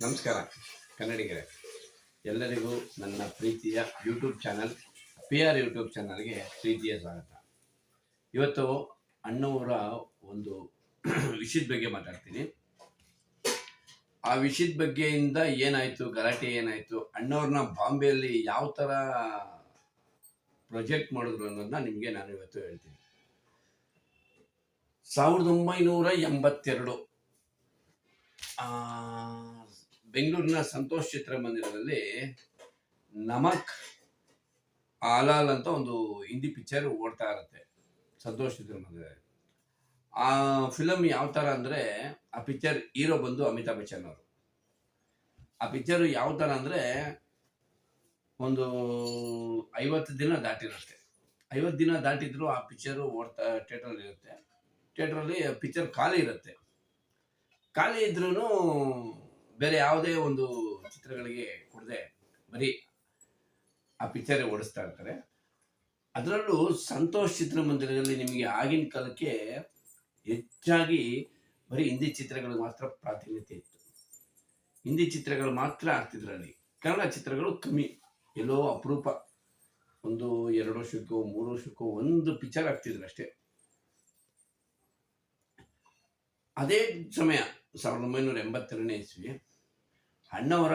ನಮಸ್ಕಾರ, ಕನ್ನಡಿಗರೇ. ಎಲ್ಲರಿಗೂ ನನ್ನ ಪ್ರೀತಿಯ YouTube channel P R YouTube ಚಾನಲ್ಗೆ ಪ್ರೀತಿಯ ಸ್ವಾಗತ. ಇವತ್ತು ಅಣ್ಣವರ ಒಂದು ವಿಷಯದ ಬಗ್ಗೆ ಮಾತಾಡ್ತೀನಿ. ಆ ವಿಷಯದ ಬಗ್ಗೆಯಿಂದ ಏನಾಯಿತು, ಗಲಾಟೆ ಏನಾಯಿತು, ಅಣ್ಣವ್ರನ್ನ ಬಾಂಬೆಯಲ್ಲಿ ಯಾವ ಥರ ಪ್ರೊಜೆಕ್ಟ್ ಮಾಡಿದ್ರು ಅನ್ನೋದನ್ನ ನಿಮಗೆ ನಾನು ಇವತ್ತು ಹೇಳ್ತೀನಿ. ಸಾವಿರದ ಒಂಬೈನೂರ ಎಂಬತ್ತೆರಡು ಬೆಂಗಳೂರಿನ ಸಂತೋಷ್ ಚಿತ್ರಮಂದಿರದಲ್ಲಿ ನಮಕ್ ಆಲಾಲ್ ಅಂತ ಒಂದು ಹಿಂದಿ ಪಿಕ್ಚರ್ ಓಡ್ತಾ ಇರುತ್ತೆ, ಸಂತೋಷ್ ಚಿತ್ರಮಂದಿರ ಆ ಫಿಲಮ್ ಯಾವ ಥರ ಅಂದರೆ, ಆ ಪಿಕ್ಚರ್ ಹೀರೋ ಬಂದು ಅಮಿತಾಬ್ ಬಚ್ಚನ್ ಅವರು. ಆ ಪಿಕ್ಚರ್ ಯಾವ ಥರ ಅಂದರೆ, ಒಂದು ಐವತ್ತು ದಿನ ದಾಟಿರುತ್ತೆ. ಐವತ್ತು ದಿನ ದಾಟಿದ್ರು ಆ ಪಿಕ್ಚರು ಓಡ್ತಾ ಥಿಯೇಟ್ರಲ್ಲಿ ಇರುತ್ತೆ. ಥಿಯೇಟ್ರಲ್ಲಿ ಪಿಕ್ಚರ್ ಖಾಲಿ ಇರುತ್ತೆ. ಖಾಲಿ ಇದ್ರೂ ಬೇರೆ ಯಾವುದೇ ಒಂದು ಚಿತ್ರಗಳಿಗೆ ಕೊಡದೆ ಬರೀ ಆ ಪಿಕ್ಚರೇ ಓಡಿಸ್ತಾ ಇರ್ತಾರೆ. ಅದರಲ್ಲೂ ಸಂತೋಷ್ ಚಿತ್ರಮಂದಿರದಲ್ಲಿ ನಿಮಗೆ ಆಗಿನ ಕಾಲಕ್ಕೆ ಹೆಚ್ಚಾಗಿ ಬರೀ ಹಿಂದಿ ಚಿತ್ರಗಳಿಗೆ ಮಾತ್ರ ಪ್ರಾತಿನಿಧ್ಯ ಇತ್ತು. ಹಿಂದಿ ಚಿತ್ರಗಳು ಮಾತ್ರ ಆಗ್ತಿದ್ರಲ್ಲಿ ಕನ್ನಡ ಚಿತ್ರಗಳು ಕಮ್ಮಿ. ಎಲ್ಲೋ ಅಪರೂಪ. ಒಂದು ಎರಡು ವರ್ಷಕ್ಕೋ, ಮೂರು ವರ್ಷಕ್ಕೋ ಒಂದು ಪಿಕ್ಚರ್ ಆಗ್ತಿದ್ರು ಅಷ್ಟೇ. ಅದೇ ಸಮಯ, ಸಾವಿರದ ಒಂಬೈನೂರ ಎಂಬತ್ತೆರಡನೇ ಇಸ್ವಿ ಅಣ್ಣವರ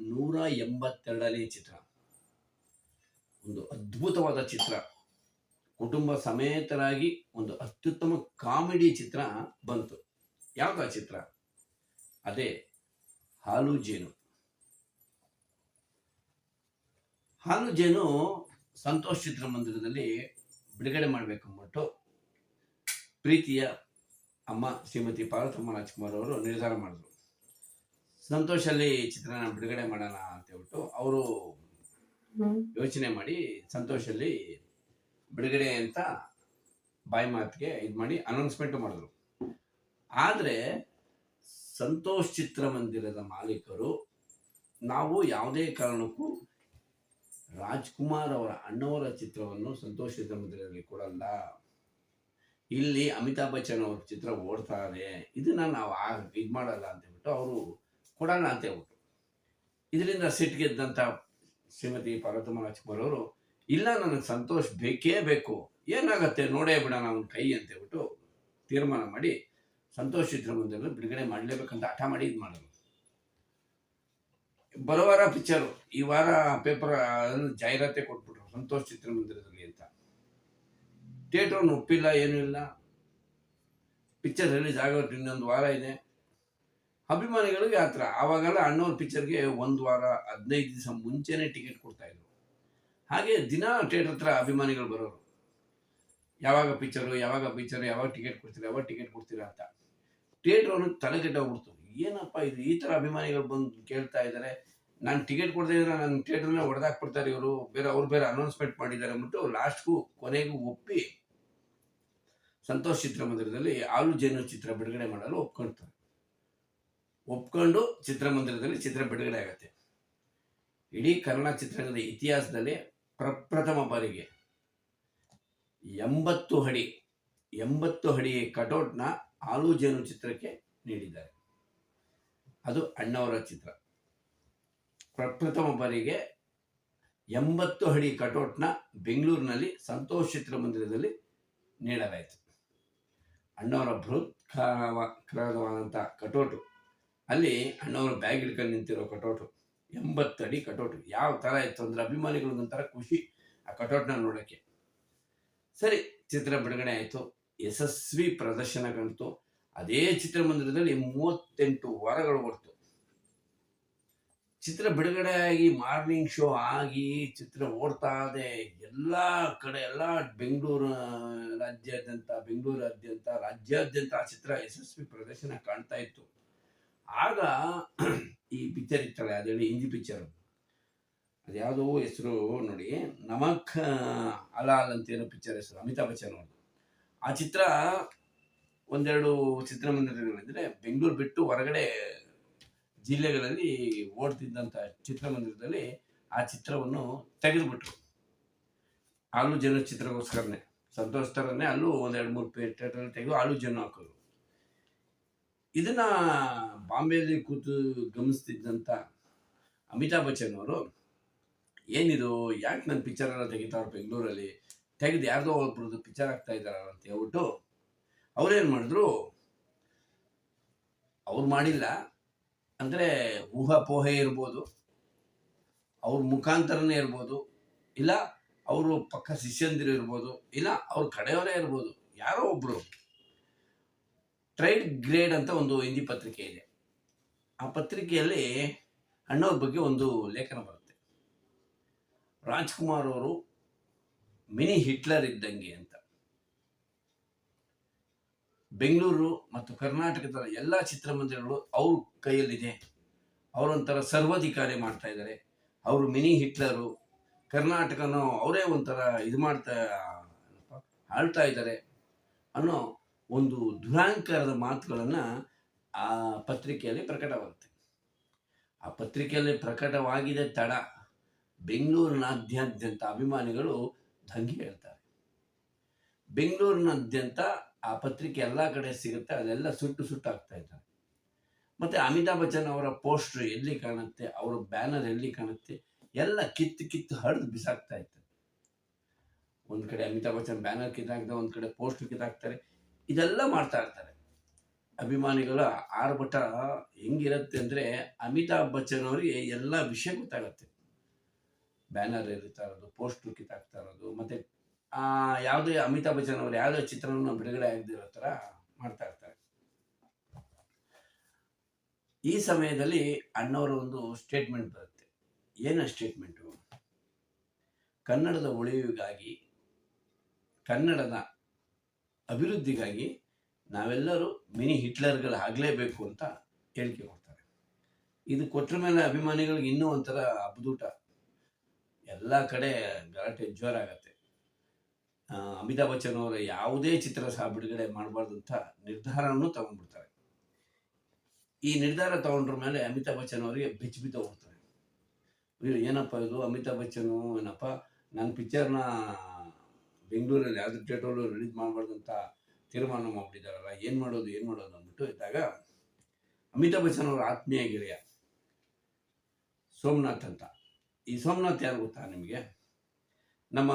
ನೂರ ಎಂಬತ್ತೆರಡನೇ ಚಿತ್ರ. ಒಂದು ಅದ್ಭುತವಾದ ಚಿತ್ರ. ಕುಟುಂಬ ಸಮೇತರಾಗಿ ಒಂದು ಅತ್ಯುತ್ತಮ ಕಾಮಿಡಿ ಚಿತ್ರ ಬಂತು. ಯಾವ್ದು ಆ ಚಿತ್ರ? ಅದೇ ಹಾಲು ಜೇನು. ಹಾಲು ಜೇನು ಸಂತೋಷ್ ಚಿತ್ರಮಂದಿರದಲ್ಲಿ ಬಿಡುಗಡೆ ಮಾಡಬೇಕಂದ್ಬಿಟ್ಟು ಪ್ರೀತಿಯ ಅಮ್ಮ ಶ್ರೀಮತಿ ಪಾರ್ವತಮ್ಮ ರಾಜ್ಕುಮಾರ್ ಅವರು ನಿರ್ಧಾರ ಮಾಡಿದ್ರು. ಸಂತೋಷಲ್ಲಿ ಚಿತ್ರನ ಬಿಡುಗಡೆ ಮಾಡೋಣ ಅಂತ ಹೇಳ್ಬಿಟ್ಟು ಅವರು ಯೋಚನೆ ಮಾಡಿ ಸಂತೋಷಲ್ಲಿ ಬಿಡುಗಡೆ ಅಂತ ಬಾಯಿ ಮಾತಿಗೆ ಇದು ಮಾಡಿ ಅನೌನ್ಸ್ಮೆಂಟ್ ಮಾಡಿದ್ರು. ಆದರೆ ಸಂತೋಷ್ ಚಿತ್ರಮಂದಿರದ ಮಾಲೀಕರು ನಾವು ಯಾವುದೇ ಕಾರಣಕ್ಕೂ ರಾಜ್ಕುಮಾರ್ ಅವರ ಅಣ್ಣವರ ಚಿತ್ರವನ್ನು ಸಂತೋಷ್ ಚಿತ್ರಮಂದಿರದಲ್ಲಿ ಕೊಡಲ್ಲ. ಇಲ್ಲಿ ಅಮಿತಾಬ್ ಬಚ್ಚನ್ ಅವ್ರ ಚಿತ್ರ ಓಡ್ತಾರೆ ಇದೆ. ಇದನ್ನ ನಾವು ಆ ಇದು ಮಾಡಲ್ಲ ಅಂತ ಹೇಳ್ಬಿಟ್ಟು ಅವರು ಕೊಡೋಣ ಅಂತ ಹೇಳ್ಬಿಟ್ಟು ಇದರಿಂದ ಸಿಟ್ಟಿಗೆದ್ದಂಥ ಶ್ರೀಮತಿ ಪಾರ್ವತಮ್ಮ ಅವರು, ಇಲ್ಲ, ನನಗೆ ಸಂತೋಷ ಬೇಕೇ ಬೇಕು, ಏನಾಗತ್ತೆ, ನೋಡೇ ಬಿಡೋಣ ಅವನ ಕೈ ಅಂತ ಹೇಳ್ಬಿಟ್ಟು ತೀರ್ಮಾನ ಮಾಡಿ ಸಂತೋಷ್ ಚಿತ್ರಮಂದಿರದಲ್ಲಿ ಬಿಡುಗಡೆ ಮಾಡಲೇಬೇಕಂತ ಹಠ ಮಾಡಿ ಇದು ಮಾಡೋದು ಬರೋವಾರ ಪಿಕ್ಚರು ಈ ವಾರ ಪೇಪರ್ ಜಾಹೀರಾತೆ ಕೊಟ್ಬಿಟ್ರು ಸಂತೋಷ್ ಚಿತ್ರಮಂದಿರದಲ್ಲಿ ಅಂತ. ಥಿಯೇಟ್ರನ್ನು ಒಪ್ಪಿಲ್ಲ, ಏನೂ ಇಲ್ಲ. ಪಿಕ್ಚರ್ ರಿಲೀಸ್ ಆಗೋದು ಇನ್ನೊಂದು ವಾರ ಇದೆ. ಅಭಿಮಾನಿಗಳಿಗೆ ಆ ಥರ ಆವಾಗೆಲ್ಲ ಅಣ್ಣವ್ರ ಪಿಕ್ಚರ್ಗೆ ಒಂದು ವಾರ, ಹದಿನೈದು ದಿವಸ ಮುಂಚೆನೇ ಟಿಕೆಟ್ ಕೊಡ್ತಾ ಇದ್ರು. ಹಾಗೆ ದಿನ ಥಿಯೇಟರ್ ಹತ್ರ ಅಭಿಮಾನಿಗಳು ಬರೋರು. ಯಾವಾಗ ಪಿಕ್ಚರು ಯಾವಾಗ ಪಿಕ್ಚರ್ ಯಾವಾಗ ಟಿಕೆಟ್ ಕೊಡ್ತೀರ, ಯಾವಾಗ ಟಿಕೆಟ್ ಕೊಡ್ತೀರಾ ಅಂತ. ಥಿಯೇಟ್ರ್ ಅವ್ರಿಗೆ ತಲೆ ಕೆಟ್ಟೋಗ್ಬಿಡ್ತು ಏನಪ್ಪ ಇದು? ಈ ಥರ ಅಭಿಮಾನಿಗಳು ಬಂದು ಕೇಳ್ತಾ ಇದ್ದಾರೆ ನಾನು ಟಿಕೆಟ್ ಕೊಡದೇ ಇದ್ರೆ ನನ್ನ ಥಿಯೇಟ್ರನ್ನ ಹೊಡೆದಾಕ್ಬಿಡ್ತಾರೆ ಇವರು. ಬೇರೆ ಅವ್ರು ಬೇರೆ ಅನೌನ್ಸ್ಮೆಂಟ್ ಮಾಡಿದ್ದಾರೆ ಅಂದ್ಬಿಟ್ಟು ಲಾಸ್ಟ್ಗೂ ಕೊನೆಗೂ ಒಪ್ಪಿ ಸಂತೋಷ್ ಚಿತ್ರಮಂದಿರದಲ್ಲಿ ಆಲು ಜೇನು ಚಿತ್ರ ಬಿಡುಗಡೆ ಮಾಡಲು ಒಪ್ಕೊಳ್ತಾರೆ ಒಪ್ಕೊಂಡು ಚಿತ್ರಮಂದಿರದಲ್ಲಿ ಚಿತ್ರ ಬಿಡುಗಡೆ ಆಗುತ್ತೆ. ಇಡೀ ಕನ್ನಡ ಚಿತ್ರರಂಗದ ಇತಿಹಾಸದಲ್ಲಿ ಪ್ರಪ್ರಥಮ ಬಾರಿಗೆ ಎಂಬತ್ತು ಅಡಿ ಎಂಬತ್ತು ಅಡಿ ಕಟೌಟ್ನ ಆಲು ಜೇನು ಚಿತ್ರಕ್ಕೆ ನೀಡಿದ್ದಾರೆ. ಅದು ಅಣ್ಣವರ ಚಿತ್ರ. ಪ್ರಪ್ರಥಮ ಬಾರಿಗೆ ಎಂಬತ್ತು ಅಡಿ ಕಟೌಟ್ನ ಬೆಂಗಳೂರಿನಲ್ಲಿ ಸಂತೋಷ್ ಚಿತ್ರಮಂದಿರದಲ್ಲಿ ನೀಡಲಾಯಿತು. ಅಣ್ಣವರ ಬೃಹತ್ಕಾರವಾದಂಥ ಕಟೌಟು ಅಲ್ಲಿ ಅಣ್ಣವರು ಬ್ಯಾಗ್ ಹಿಡ್ಕೊಂಡು ನಿಂತಿರೋ ಕಟೌಟು ಎಂಬತ್ತಡಿ ಕಟೌಟು. ಯಾವ ಥರ ಇತ್ತು ಅಂದರೆ ಅಭಿಮಾನಿಗಳಿಗೊಂಥರ ಖುಷಿ ಆ ಕಟೌಟ್ನ ನೋಡೋಕ್ಕೆ. ಸರಿ, ಚಿತ್ರ ಬಿಡುಗಡೆ ಆಯಿತು. ಯಶಸ್ವಿ ಪ್ರದರ್ಶನ ಕಾಣ್ತು ಅದೇ ಚಿತ್ರಮಂದಿರದಲ್ಲಿ ಮೂವತ್ತೆಂಟು ವಾರಗಳು ಹೊರತು ಚಿತ್ರ ಬಿಡುಗಡೆ ಆಗಿ, ಮಾರ್ನಿಂಗ್ ಶೋ ಆಗಿ, ಚಿತ್ರ ಓಡ್ತಾ ಇದೆ. ಎಲ್ಲ ಕಡೆ, ಎಲ್ಲ ಬೆಂಗಳೂರು ರಾಜ್ಯಾದ್ಯಂತ, ಬೆಂಗಳೂರಾದ್ಯಂತ, ರಾಜ್ಯಾದ್ಯಂತ ಆ ಚಿತ್ರ ಯಶಸ್ವಿ ಪ್ರದರ್ಶನ ಕಾಣ್ತಾ ಇತ್ತು. ಆಗ ಈ ಪಿಕ್ಚರ್ ಇತ್ತಲ್ಲ ಅದೇಳಿ ಹಿಂದಿ ಪಿಕ್ಚರ್. ಅದ್ಯಾವುದೋ ಹೆಸರು ನೋಡಿ, ನಮಕ್ ಅಲಾಲ್ ಅಂತ ಏನೋ ಪಿಕ್ಚರ್ ಹೆಸರು, ಅಮಿತಾಬ್ ಬಚ್ಚನ್ ಅವ್ರದ್ದು ಆ ಚಿತ್ರ ಒಂದೆರಡು ಚಿತ್ರಮಂದಿರಗಳಿದ್ರೆ ಬೆಂಗಳೂರು ಬಿಟ್ಟು ಹೊರಗಡೆ ಜಿಲ್ಲೆಗಳಲ್ಲಿ ಓಡ್ತಿದ್ದಂಥ ಚಿತ್ರಮಂದಿರದಲ್ಲಿ ಆ ಚಿತ್ರವನ್ನು ತೆಗೆದುಬಿಟ್ರು. ಆಲು ಜನ ಚಿತ್ರಗೋಸ್ಕರನೇ. ಸಂತೋಷ್ ಅಲ್ಲೂ ಒಂದೆರಡು ಮೂರು ಥಿಯೇಟರ್ ತೆಗೆದು ಆಲು ಜನ ಹಾಕೋರು. ಇದನ್ನ ಬಾಂಬೆಯಲ್ಲಿ ಕೂತು ಗಮನಿಸ್ತಿದ್ದಂಥ ಅಮಿತಾಬ್ ಬಚ್ಚನ್ ಅವರು, ಏನಿದು, ಯಾಕೆ ನನ್ನ ಪಿಕ್ಚರ್ ಎಲ್ಲ ತೆಗಿತಾವ್ರು ಬೆಂಗಳೂರಲ್ಲಿ? ತೆಗೆದು ಯಾರ್ದೋ ಒಬ್ರದ್ದು ಪಿಕ್ಚರ್ ಆಗ್ತಾ ಇದ್ದಾರೆ ಅಂತ ಹೇಳ್ಬಿಟ್ಟು ಅವ್ರೇನು ಮಾಡಿದ್ರು, ಅವ್ರು ಮಾಡಿಲ್ಲ. ಅಂದರೆ ಊಹಾಪೋಹೆ ಇರ್ಬೋದು, ಅವ್ರ ಮುಖಾಂತರನೇ ಇರ್ಬೋದು, ಇಲ್ಲ ಅವರು ಪಕ್ಕ ಶಿಷ್ಯಂದಿರು ಇರ್ಬೋದು, ಇಲ್ಲ ಅವ್ರ ಕಡೆಯವರೇ ಇರ್ಬೋದು, ಯಾರೋ ಒಬ್ಬರು ಟ್ರೈಡ್ ಗ್ರೇಡ್ ಅಂತ ಒಂದು ಹಿಂದಿ ಪತ್ರಿಕೆ ಇದೆ. ಆ ಪತ್ರಿಕೆಯಲ್ಲಿ ಅಣ್ಣವ್ರ ಬಗ್ಗೆ ಒಂದು ಲೇಖನ ಬರುತ್ತೆ. ರಾಜ್ಕುಮಾರ್ ಅವರು ಮಿನಿ ಹಿಟ್ಲರ್ ಇದ್ದಂಗೆ ಅಂತ. ಬೆಂಗಳೂರು ಮತ್ತು ಕರ್ನಾಟಕದ ಎಲ್ಲ ಚಿತ್ರಮಂದಿರಗಳು ಅವ್ರ ಕೈಯಲ್ಲಿದೆ. ಅವರೊಂಥರ ಸರ್ವಾಧಿಕಾರಿ ಮಾಡ್ತಾ ಇದ್ದಾರೆ. ಅವರು ಮಿನಿ ಹಿಟ್ಲರು. ಕರ್ನಾಟಕನೂ ಅವರೇ ಒಂಥರ ಇದು ಮಾಡ್ತಾ ಆಳ್ತಾ ಇದ್ದಾರೆ ಅನ್ನೋ ಒಂದು ದುರಾಂಕಾರದ ಮಾತುಗಳನ್ನು ಆ ಪತ್ರಿಕೆಯಲ್ಲಿ ಪ್ರಕಟವಾಗುತ್ತೆ. ಆ ಪತ್ರಿಕೆಯಲ್ಲಿ ಪ್ರಕಟವಾಗಿದೆ ತಡ ಬೆಂಗಳೂರಿನಾದ್ಯಂತ ಅಭಿಮಾನಿಗಳು ದಂಗೆ ಹೇಳ್ತಾರೆ. ಬೆಂಗಳೂರಿನಾದ್ಯಂತ ಆ ಪತ್ರಿಕೆ ಎಲ್ಲ ಕಡೆ ಸಿಗುತ್ತೆ, ಅದೆಲ್ಲ ಸುಟ್ಟು ಸುಟ್ಟು ಆಗ್ತಾ ಇದ್ದಾರೆ. ಮತ್ತೆ ಅಮಿತಾಬ್ ಬಚ್ಚನ್ ಅವರ ಪೋಸ್ಟರ್ ಎಲ್ಲಿ ಕಾಣುತ್ತೆ, ಅವರ ಬ್ಯಾನರ್ ಎಲ್ಲಿ ಕಾಣುತ್ತೆ, ಎಲ್ಲ ಕಿತ್ತು ಕಿತ್ತು ಹರಿದು ಬಿಸಾಕ್ತಾ ಇತ್ತು ಒಂದ್ ಕಡೆ ಅಮಿತಾಬ್ ಬಚ್ಚನ್ ಬ್ಯಾನರ್ ಕಿತ್ತಾಕ್ತಾರೆ ಒಂದು ಕಡೆ ಪೋಸ್ಟರ್ ಕಿತ್ತಾಕ್ತಾರೆ, ಇದೆಲ್ಲ ಮಾಡ್ತಾ ಇರ್ತಾರೆ. ಅಭಿಮಾನಿಗಳ ಆರ್ಭಟ ಹೆಂಗಿರುತ್ತೆ ಅಂದರೆ ಅಮಿತಾಬ್ ಬಚ್ಚನ್ ಅವರಿಗೆ ಎಲ್ಲ ವಿಷಯ ಗೊತ್ತಾಗತ್ತೆ. ಬ್ಯಾನರ್ ಇರ್ತಾ ಇರೋದು ಪೋಸ್ಟರ್ ಕಿತ್ತಾಕ್ತಾ ಇರೋದು, ಮತ್ತೆ ಯಾವುದೇ ಅಮಿತಾಬ್ ಬಚ್ಚನ್ ಅವರು ಯಾವುದೇ ಚಿತ್ರವನ್ನು ಬಿಡುಗಡೆ ಆಗದಿರೋ ಥರ ಮಾಡ್ತಾ ಇರ್ತಾರೆ. ಈ ಸಮಯದಲ್ಲಿ ಅಣ್ಣವರ ಒಂದು ಸ್ಟೇಟ್ಮೆಂಟ್ ಬರುತ್ತೆ. ಏನು ಸ್ಟೇಟ್ಮೆಂಟು? ಕನ್ನಡದ ಉಳಿವಿಗಾಗಿ, ಕನ್ನಡದ ಅಭಿವೃದ್ಧಿಗಾಗಿ ನಾವೆಲ್ಲರೂ ಮಿನಿ ಹಿಟ್ಲರ್ಗಳಾಗಲೇಬೇಕು ಅಂತ ಹೇಳಿಕೆ ಕೊಡ್ತಾರೆ. ಇದು ಕೊಟ್ಟ ಮೇಲೆ ಅಭಿಮಾನಿಗಳಿಗೆ ಇನ್ನೂ ಒಂಥರ ಅಬ್ದೂಟ ಎಲ್ಲ ಕಡೆ ಗಲಾಟೆ ಜೋರಾಗತ್ತೆ ಆಗತ್ತೆ. ಅಮಿತಾಬ್ ಬಚ್ಚನ್ ಅವರ ಯಾವುದೇ ಚಿತ್ರ ಸಹ ಬಿಡುಗಡೆ ಮಾಡಬಾರ್ದು ಅಂತ ನಿರ್ಧಾರವನ್ನು ತಗೊಂಡ್ಬಿಡ್ತಾರೆ. ಈ ನಿರ್ಧಾರ ತಗೊಂಡ್ರ ಮೇಲೆ ಅಮಿತಾಬ್ ಬಚ್ಚನ್ ಅವರಿಗೆ ಬೆಚ್ಚಿ ಬಿದ್ದ ಹೋಗ್ತಾರೆ. ಏನಪ್ಪ ಇದು ಅಮಿತಾಬ್ ಬಚ್ಚನ್ ಏನಪ್ಪ ನನ್ನ ಪಿಕ್ಚರ್ನ ಬೆಂಗಳೂರಲ್ಲಿ, ಯಾವ್ದು ಥಿಯೇಟ್ರಲ್ಲೂ ರಿಲೀಸ್ ಮಾಡಬಾರ್ದು ಅಂತ ತೀರ್ಮಾನ ಮಾಡ್ಬಿಟ್ಟಿದ್ದಾರಲ್ಲ ಏನು ಮಾಡೋದು ಏನು ಮಾಡೋದು ಅಂದ್ಬಿಟ್ಟು ಇದ್ದಾಗ ಅಮಿತಾಬ್ ಬಚ್ಚನ್ ಅವರ ಆತ್ಮೀಯ ಗೆಳೆಯ ಸೋಮನಾಥ್ ಅಂತ. ಈ ಸೋಮನಾಥ್ ಯಾರು ಗೊತ್ತಾ ನಿಮಗೆ? ನಮ್ಮ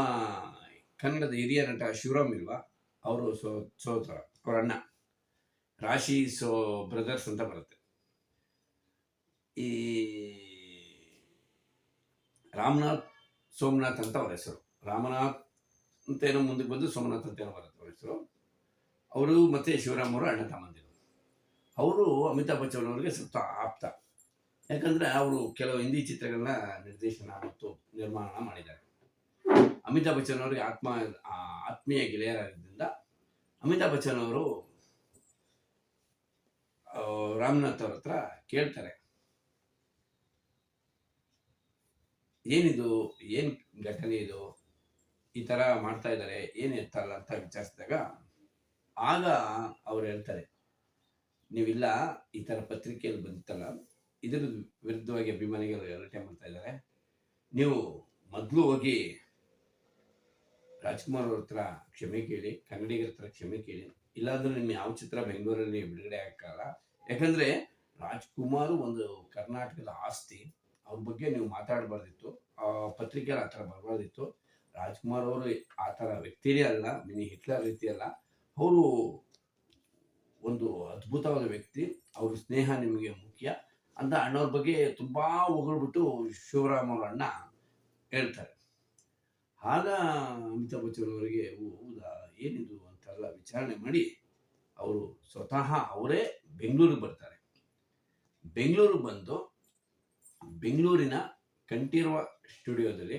ಕನ್ನಡದ ಹಿರಿಯ ನಟ ಶಿವರಾಮ್ ಅವರು ಸೋ, ಸೋತರ, ಅವ್ರ ಅಣ್ಣ. ರಾಶಿ ಸೋ ಬ್ರದರ್ಸ್ ಅಂತ ಬರುತ್ತೆ. ಈ ರಾಮನಾಥ್, ಸೋಮನಾಥ್ ಅಂತ ಅವ್ರ ಹೆಸರು. ರಾಮನಾಥ್ ಅಂತ ಏನೋ ಮುಂದಕ್ಕೆ ಬಂದು ಸೋಮನಾಥ್ ಅಂತ ಏನೋ ಬರುತ್ತೆ ಅವ್ರ ಹೆಸರು. ಅವರು ಮತ್ತೆ ಶಿವರಾಮ್ ಅವರು ಅಣ್ಣ ತಮ್ಮಂದಿರು. ಅವರು ಅಮಿತಾಬ್ ಬಚ್ಚನ್ ಅವರಿಗೆ ಸ್ವಲ್ಪ ಆಪ್ತ. ಯಾಕಂದ್ರೆ ಅವರು ಕೆಲವು ಹಿಂದಿ ಚಿತ್ರಗಳನ್ನ ನಿರ್ದೇಶನ ಮತ್ತು ನಿರ್ಮಾಣ ಮಾಡಿದ್ದಾರೆ. ಅಮಿತಾಬ್ ಬಚ್ಚನ್ ಅವರಿಗೆ ಆತ್ಮ ಆತ್ಮೀಯ ಗೆಳೆಯರಾಗಿದ್ದರಿಂದ ಅಮಿತಾಬ್ ಬಚ್ಚನ್ ಅವರು ರಾಮನಾಥ್ ಅವ್ರ ಹತ್ರ ಕೇಳ್ತಾರೆ. ಏನಿದು, ಏನು ಘಟನೆ ಇದು? ಈ ತರ ಮಾಡ್ತಾ ಇದ್ದಾರೆ, ಏನು ಎತ್ತಲ್ಲ ಅಂತ ವಿಚಾರಿಸಿದಾಗ ಆಗ ಅವ್ರು ಹೇಳ್ತಾರೆ, ನೀವಿಲ್ಲ, ಈ ಥರ ಪತ್ರಿಕೆಯಲ್ಲಿ ಬಂದಿತ್ತಲ್ಲ ಇದ್ರ ವಿರುದ್ಧವಾಗಿ ಅಭಿಮಾನಿಗಳು ಗಲಾಟೆ ಮಾಡ್ತಾ ಇದ್ದಾರೆ. ನೀವು ಮೊದಲು ಹೋಗಿ ರಾಜ್ಕುಮಾರ್ ಅವ್ರ ಹತ್ರ ಕ್ಷಮೆ ಕೇಳಿ, ಕನ್ನಡಿಗರ ಹತ್ರ ಕ್ಷಮೆ ಕೇಳಿ. ಇಲ್ಲಾಂದ್ರೆ ನಿಮ್ಮ ಯಾವ ಚಿತ್ರ ಬೆಂಗಳೂರಲ್ಲಿ ಬಿಡುಗಡೆ ಆಗಲ್ಲ ಯಾಕಂದ್ರೆ ರಾಜ್ಕುಮಾರ್ ಒಂದು ಕರ್ನಾಟಕದ ಆಸ್ತಿ. ಅವ್ರ ಬಗ್ಗೆ ನೀವು ಮಾತಾಡಬಾರ್ದಿತ್ತು. ಪತ್ರಿಕೆಯಲ್ಲಿ ಆ ಥರ ಬರಬಾರ್ದಿತ್ತು. ರಾಜ್ಕುಮಾರ್ ಅವರು ಆ ಥರ ವ್ಯಕ್ತಿನೇ ಅಲ್ಲ, ಮಿನಿ ಹಿಟ್ಲರ್ ರೀತಿ ಅಲ್ಲ. ಅವರು ಒಂದು ಅದ್ಭುತವಾದ ವ್ಯಕ್ತಿ. ಅವ್ರ ಸ್ನೇಹ ನಿಮಗೆ ಮುಖ್ಯ. ಅಂತ ಅಣ್ಣವ್ರ ಬಗ್ಗೆ ತುಂಬಾ ಹೊಗಳ್ಬಿಟ್ಟು ಶಿವರಾಮ್ ಅವರ ಅಣ್ಣ ಹೇಳ್ತಾರೆ. ಆಗ ಅಮಿತಾಬ್ ಬಚ್ಚನ್ ಅವರಿಗೆ ಹೌದಾ, ಏನಿದು ಅಂತೆಲ್ಲ ವಿಚಾರಣೆ ಮಾಡಿ ಅವರು ಸ್ವತಃ ಅವರೇ ಬೆಂಗಳೂರಿಗೆ ಬರ್ತಾರೆ. ಬೆಂಗಳೂರಿಗೆ ಬಂದು ಬೆಂಗಳೂರಿನ ಕಂಠೀರವ ಸ್ಟುಡಿಯೋದಲ್ಲಿ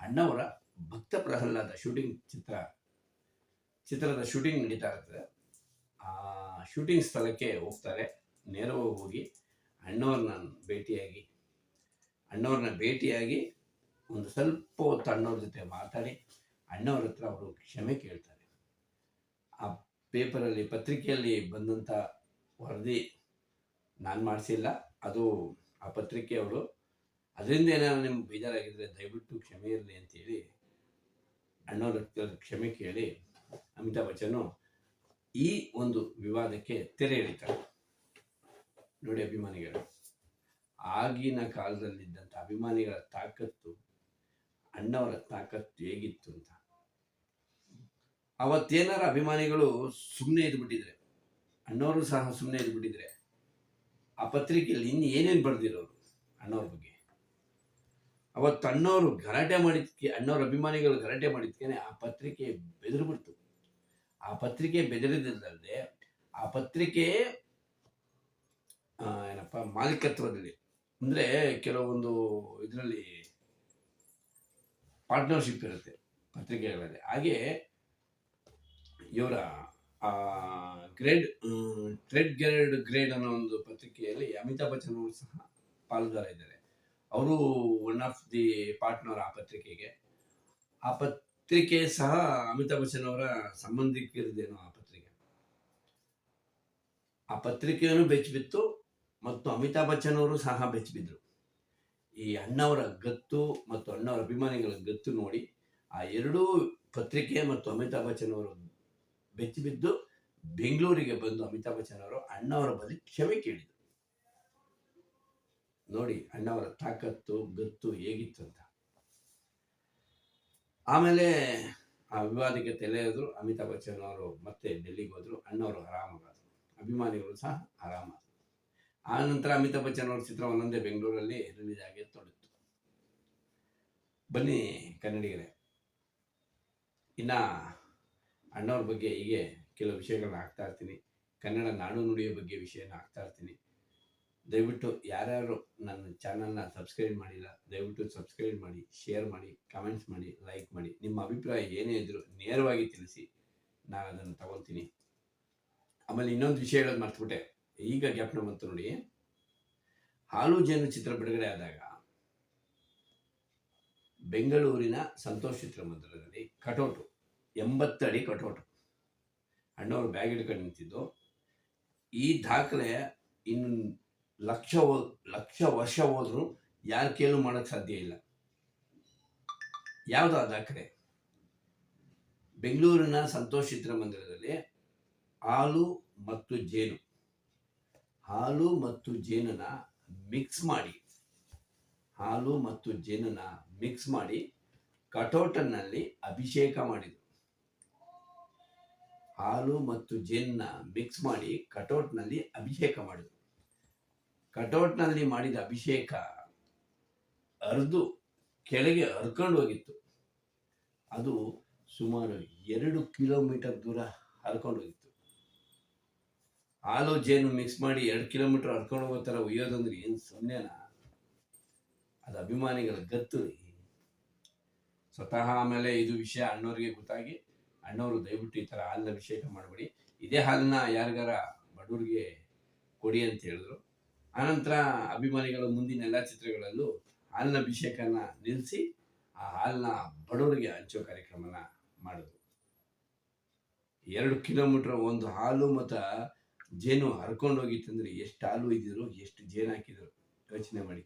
ಅಣ್ಣವರ ಭಕ್ತ ಪ್ರಹ್ಲಾದ ಶೂಟಿಂಗ್ ಚಿತ್ರ ಚಿತ್ರದ ಶೂಟಿಂಗ್ ನಡೀತಾ ಇರ್ತದೆ. ಆ ಶೂಟಿಂಗ್ ಸ್ಥಳಕ್ಕೆ ಹೋಗ್ತಾರೆ. ನೇರವಾಗಿ ಹೋಗಿ ಅಣ್ಣವ್ರನ್ನ ಭೇಟಿಯಾಗಿ ಅಣ್ಣವ್ರನ್ನ ಭೇಟಿಯಾಗಿ ಒಂದು ಸ್ವಲ್ಪ ಹೊತ್ತು ಜೊತೆ ಮಾತಾಡಿ, ಅಣ್ಣವ್ರ ಹತ್ರ ಅವರು ಕ್ಷಮೆ ಕೇಳ್ತಾರೆ. ಆ ಪೇಪರಲ್ಲಿ ಪತ್ರಿಕೆಯಲ್ಲಿ ಬಂದಂಥ ವರದಿ ನಾನು ಮಾಡಿಸಿಲ್ಲ. ಅದು ಆ ಪತ್ರಿಕೆಯವರು ಅದರಿಂದ ಏನಾದ್ರು ನಿಮ್ಗೆ ಬೇಜಾರಾಗಿದ್ದರೆ ದಯವಿಟ್ಟು ಕ್ಷಮೆ ಇರಲಿ ಅಂತೇಳಿ ಅಣ್ಣವ್ರ ಹತ್ರ ಕ್ಷಮೆ ಕೇಳಿ ಅಮಿತಾಬ್ ಬಚ್ಚನ್ ಈ ಒಂದು ವಿವಾದಕ್ಕೆ ತೆರೆ ಎಳಿತಾರೆ. ನೋಡಿ ಅಭಿಮಾನಿಗಳು, ಆಗಿನ ಕಾಲದಲ್ಲಿದ್ದಂಥ ಅಭಿಮಾನಿಗಳ ತಾಕತ್ತು, ಅಣ್ಣವರ ತಾಕತ್ತು ಹೇಗಿತ್ತು ಅಂತ. ಅವತ್ತೇನಾರ ಅಭಿಮಾನಿಗಳು ಸುಮ್ಮನೆ ಇದ್ಬಿಟ್ಟಿದ್ರೆ, ಅಣ್ಣವರು ಸಹ ಸುಮ್ಮನೆ ಇದ್ಬಿಟ್ಟಿದ್ರೆ, ಆ ಪತ್ರಿಕೆಯಲ್ಲಿ ಇನ್ನು ಏನೇನು ಬರೆದಿರೋರು ಅಣ್ಣವ್ರ ಬಗ್ಗೆ? ಅವತ್ತು ಅಣ್ಣವರು ಗಲಾಟೆ ಮಾಡಿದ್ಕೆ, ಅಣ್ಣವ್ರ ಅಭಿಮಾನಿಗಳು ಗಲಾಟೆ ಮಾಡಿದ್ಕೇನೆ ಆ ಪತ್ರಿಕೆ ಬೆದರ್ಬಿಡ್ತು ಆ ಪತ್ರಿಕೆ ಬೆದರಿದ್ದಲ್ಲದೆ ಆ ಪತ್ರಿಕೆ ಏನಪ್ಪ, ಮಾಲೀಕತ್ವದಲ್ಲಿ. ಅಂದ್ರೆ ಕೆಲವೊಂದು ಇದರಲ್ಲಿ ಪಾರ್ಟ್ನರ್ಶಿಪ್ ಇರುತ್ತೆ ಪತ್ರಿಕೆಗಳಲ್ಲಿ. ಹಾಗೆ ಇವರ, ಆ ಗ್ರೇಡ್ ಟ್ರೆಡ್ ಗ್ರೇಡ್ ಗ್ರೇಡ್ ಅನ್ನೋ ಒಂದು ಪತ್ರಿಕೆಯಲ್ಲಿ ಅಮಿತಾಬ್ ಬಚ್ಚನ್ ಅವರು ಸಹ ಪಾಲುದಾರ ಇದ್ದಾರೆ. ಅವರು ಒನ್ ಆಫ್ ದಿ ಪಾರ್ಟ್ನರ್ ಆ ಪತ್ರಿಕೆಗೆ. ಆ ಪತ್ರಿಕೆ ಸಹ ಅಮಿತಾಬ್ ಬಚ್ಚನ್ ಅವರ ಸಂಬಂಧಿಕರಿದ್ದೇನೋ ಆ ಪತ್ರಿಕೆ. ಆ ಪತ್ರಿಕೆಯನ್ನು ಬೆಚ್ಚಿಬಿತ್ತು ಮತ್ತು ಅಮಿತಾಬ್ ಬಚ್ಚನ್ ಅವರು ಸಹ ಬೆಚ್ಚಿಬಿದ್ರು. ಈ ಅಣ್ಣವರ ಗತ್ತು ಮತ್ತು ಅಣ್ಣವರ ಅಭಿಮಾನಿಗಳ ಗತ್ತು ನೋಡಿ ಆ ಎರಡೂ ಪತ್ರಿಕೆ ಮತ್ತು ಅಮಿತಾಬ್ ಬಚ್ಚನ್ ಅವರು ಬೆಚ್ಚಿಬಿದ್ದು ಬೆಂಗಳೂರಿಗೆ ಬಂದು ಅಮಿತಾಬ್ ಬಚ್ಚನ್ ಅವರು ಅಣ್ಣವರ ಬಳಿ ಕ್ಷಮೆ ಕೇಳಿದರು. ನೋಡಿ ಅಣ್ಣವರ ತಾಕತ್ತು, ಗತ್ತು ಹೇಗಿತ್ತು ಅಂತ. ಆಮೇಲೆ ಆ ವಿವಾದಕ್ಕೆ ತೆಲೆದ್ರು ಅಮಿತಾಬ್ ಬಚ್ಚನ್ ಅವರು ಮತ್ತೆ ಡೆಲ್ಲಿಗೆ ಹೋದ್ರು, ಅಣ್ಣವರು ಆರಾಮಾದ್ರು ಅಭಿಮಾನಿಗಳು ಸಹ ಆರಾಮಾದ್ರು. ಆ ನಂತರ ಅಮಿತಾಬ್ ಬಚ್ಚನ್ ಅವ್ರ ಚಿತ್ರ ಒಂದೊಂದೇ ಬೆಂಗಳೂರಲ್ಲಿ ರಿಲೀಸ್ ಆಗಿ ಬನ್ನಿ ಕನ್ನಡಿಗರೇ. ಇನ್ನ ಅಣ್ಣವ್ರ ಬಗ್ಗೆ ಹೀಗೆ ಕೆಲವು ವಿಷಯಗಳನ್ನ ಹಾಕ್ತಾ ಇರ್ತೀನಿ. ಕನ್ನಡ ನಾಡು ನುಡಿಯ ಬಗ್ಗೆ ವಿಷಯನ ಹಾಕ್ತಾ ಇರ್ತೀನಿ. ದಯವಿಟ್ಟು ಯಾರ್ಯಾರು ನನ್ನ ಚಾನಲ್ನ ಸಬ್ಸ್ಕ್ರೈಬ್ ಮಾಡಿಲ್ಲ, ದಯವಿಟ್ಟು ಸಬ್ಸ್ಕ್ರೈಬ್ ಮಾಡಿ ಶೇರ್ ಮಾಡಿ ಕಮೆಂಟ್ಸ್ ಮಾಡಿ ಲೈಕ್ ಮಾಡಿ. ನಿಮ್ಮ ಅಭಿಪ್ರಾಯ ಏನೇ ಇದ್ದರೂ ನೇರವಾಗಿ ತಿಳಿಸಿ, ನಾನು ಅದನ್ನು ತಗೊಳ್ತೀನಿ. ಆಮೇಲೆ ಇನ್ನೊಂದು ವಿಷಯ ಹೇಳೋದು ಮರ್ತ್ಬಿಟ್ಟೆ. ಈಗ ಜ್ಞಾಪನ ಬಂತು ನೋಡಿ. ಹಾಲು ಜೇನು ಚಿತ್ರ ಬಿಡುಗಡೆ ಆದಾಗ, ಬೆಂಗಳೂರಿನ ಸಂತೋಷ್ ಚಿತ್ರಮಂದಿರದಲ್ಲಿ ಕಟೌಟು ಎಂಬತ್ತಡಿ ಕಟೌಟು. ಅಣ್ಣವರು ಬ್ಯಾಗ್ ಹಿಡ್ಕೊಂಡು ನಿಂತಿದ್ದು. ಈ ದಾಖಲೆ ಇನ್ನು ಲಕ್ಷ ಲಕ್ಷ ವರ್ಷ ಹೋದರೂ ಯಾರ ಕೇಳು ಮಾಡೋಕ್ಕೆ ಸಾಧ್ಯ ಇಲ್ಲ. ಯಾವುದು ದಾಖಲೆ ಬೆಂಗಳೂರಿನ ಸಂತೋಷ್ ಚಿತ್ರಮಂದಿರದಲ್ಲಿ ಹಾಲು ಮತ್ತು ಜೇನು. ಹಾಲು ಮತ್ತು ಜೇನನ್ನ ಮಿಕ್ಸ್ ಮಾಡಿ. ಹಾಲು ಮತ್ತು ಜೇನನ್ನ ಮಿಕ್ಸ್ ಮಾಡಿ ಕಟೋಟನ್ನಲ್ಲಿ ಅಭಿಷೇಕ ಮಾಡಿದರು. ಹಾಲು ಮತ್ತು ಜೇನನ್ನ ಮಿಕ್ಸ್ ಮಾಡಿ ಕಟೌಟ್ನಲ್ಲಿ ಅಭಿಷೇಕ ಮಾಡಿದರು. ಕಟೌಟ್ನಲ್ಲಿ ಮಾಡಿದ ಅಭಿಷೇಕ ಅರ್ದು ಕೆಳಗೆ ಹರ್ಕೊಂಡು ಹೋಗಿತ್ತು. ಅದು ಸುಮಾರು ಎರಡು ಕಿಲೋಮೀಟರ್ ದೂರ ಹರ್ಕೊಂಡು ಹೋಗಿತ್ತು. ಹಾಲು ಜೇನು ಮಿಕ್ಸ್ ಮಾಡಿ ಎರಡು ಕಿಲೋಮೀಟರ್ ಹರ್ಕೊಂಡು ಹೋಗೋ ಥರ ಒಯ್ಯೋದಂದ್ರೆ ಏನು ಸೊನ್ನೆನ? ಅದು ಅಭಿಮಾನಿಗಳ ಗತ್ತು. ಸ್ವತಃ ಆಮೇಲೆ ಇದು ವಿಷಯ ಅಣ್ಣವ್ರಿಗೆ ಗೊತ್ತಾಗಿ ಅಣ್ಣವರು ದಯವಿಟ್ಟು ಈ ಥರ ಹಾಲಿನ ಅಭಿಷೇಕ ಮಾಡಬೇಡಿ. ಇದೇ ಹಾಲನ್ನ ಯಾರಿಗಾರ ಬಡವರಿಗೆ ಕೊಡಿ ಅಂತ ಹೇಳಿದ್ರು. ಆನಂತರ ಅಭಿಮಾನಿಗಳು ಮುಂದಿನ ಎಲ್ಲ ಚಿತ್ರಗಳಲ್ಲೂ ಹಾಲಿನ ಅಭಿಷೇಕನ ನಿಲ್ಲಿಸಿ ಆ ಹಾಲನ್ನ ಬಡವರಿಗೆ ಹಂಚೋ ಕಾರ್ಯಕ್ರಮನ ಮಾಡಿದ್ರು ಎರಡು ಕಿಲೋಮೀಟರ್ ಒಂದು ಹಾಲು ಮತ್ತು ಜೇನು ಹರ್ಕೊಂಡು ಹೋಗಿತ್ತಂದ್ರೆ ಎಷ್ಟು ಹಾಲು ಇದ್ದಿದ್ರು, ಎಷ್ಟು ಜೇನು ಹಾಕಿದ್ರು? ಯೋಚನೆ ಮಾಡಿ.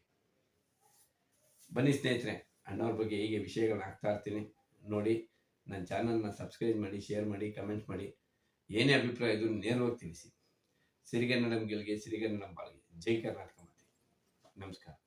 ಬನ್ನಿ ಸ್ನೇಹಿತರೆ, ಅಣ್ಣವ್ರ ಬಗ್ಗೆ ಹೀಗೆ ವಿಷಯಗಳನ್ನ ಹಾಕ್ತಾ ಇರ್ತೀನಿ ನೋಡಿ. ನನ್ನ ಚಾನಲ್ನ ಸಬ್ಸ್ಕ್ರೈಬ್ ಮಾಡಿ ಶೇರ್ ಮಾಡಿ ಕಮೆಂಟ್ ಮಾಡಿ. ಏನೇ ಅಭಿಪ್ರಾಯ ಇದ್ರು ನೇರವಾಗಿ ತಿಳಿಸಿ. ಸಿರಿಗನ್ನಡಂ ಗೆಲ್ಗೆ, ಸಿರಿಗನ್ನಡಂ ಬಾಳ್ಗೆ. जय कर्नाटक नमस्कार।